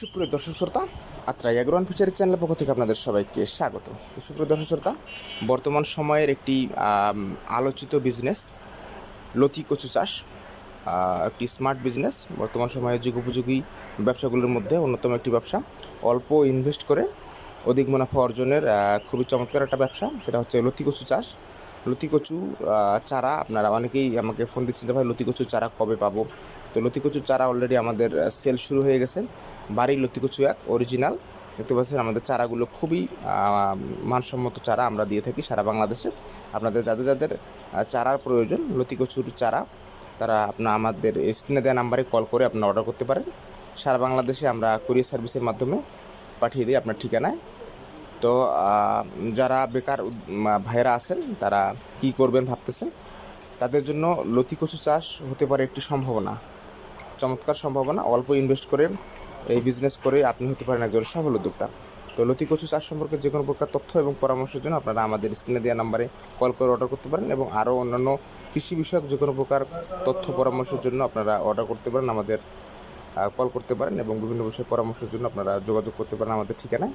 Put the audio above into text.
সুপ্রিয় দর্শক শ্রোতা আত্রা অ্যাগ্রোয়ান ফিচারি চ্যানেলের পক্ষ থেকে আপনাদের সবাইকে স্বাগত। তো সুপ্রিয় দর্শক শ্রোতা, বর্তমান সময়ের একটি আলোচিত বিজনেস লতি কচু চাষ একটি স্মার্ট বিজনেস বর্তমান সময়ে যুগোপযোগী ব্যবসাগুলোর মধ্যে অন্যতম একটি ব্যবসা। অল্প ইনভেস্ট করে অধিক মুনাফা অর্জনের খুবই চমৎকার একটা ব্যবসা, সেটা হচ্ছে লতি কচু চাষ। লতি কচু চারা, আপনারা অনেকেই আমাকে ফোন দিচ্ছেন ভাই লতি কচু চারা কবে পাবো? তো লতি কচুর চারা অলরেডি আমাদের সেল শুরু হয়ে গেছে। বাড়ির লতি কচু এক অরিজিনাল দেখতে পাচ্ছেন, আমাদের চারাগুলো খুবই মানসম্মত চারা আমরা দিয়ে থাকি সারা বাংলাদেশে। আপনাদের যাদের যাদের চারার প্রয়োজন লতি কচুর চারা, তারা আপনার আমাদের স্ক্রিনে দেওয়া নাম্বারে কল করে আপনারা অর্ডার করতে পারেন। সারা বাংলাদেশে আমরা কুরিয়ার সার্ভিসের মাধ্যমে পাঠিয়ে দিই আপনার ঠিকানায়। তো যারা বেকার ভাইয়েরা আছেন, তারা কি করবেন ভাবতেছেন? তাদের জন্য লতি কচু চাষ হতে পারে একটি সম্ভাবনা, চমৎকার সম্ভাবনা। অল্প ইনভেস্ট করে এই বিজনেস করে আপনি হতে পারেন একজন সফল উদ্যোক্তা। তো, লতি কচু চাষ সম্পর্কে যে কোনো প্রকার তথ্য এবং পরামর্শের জন্য আপনারা আমাদের স্ক্রিনে দেওয়া নাম্বারে কল করে অর্ডার করতে পারেন এবং আরও অন্যান্য কৃষি বিষয়ক যে কোনো প্রকার তথ্য, পরামর্শের জন্য আপনারা অর্ডার করতে পারেন আমাদের কল করতে পারেন এবং বিভিন্ন বিষয়ে পরামর্শের জন্য আপনারা যোগাযোগ করতে পারেন আমাদের ঠিকানায়।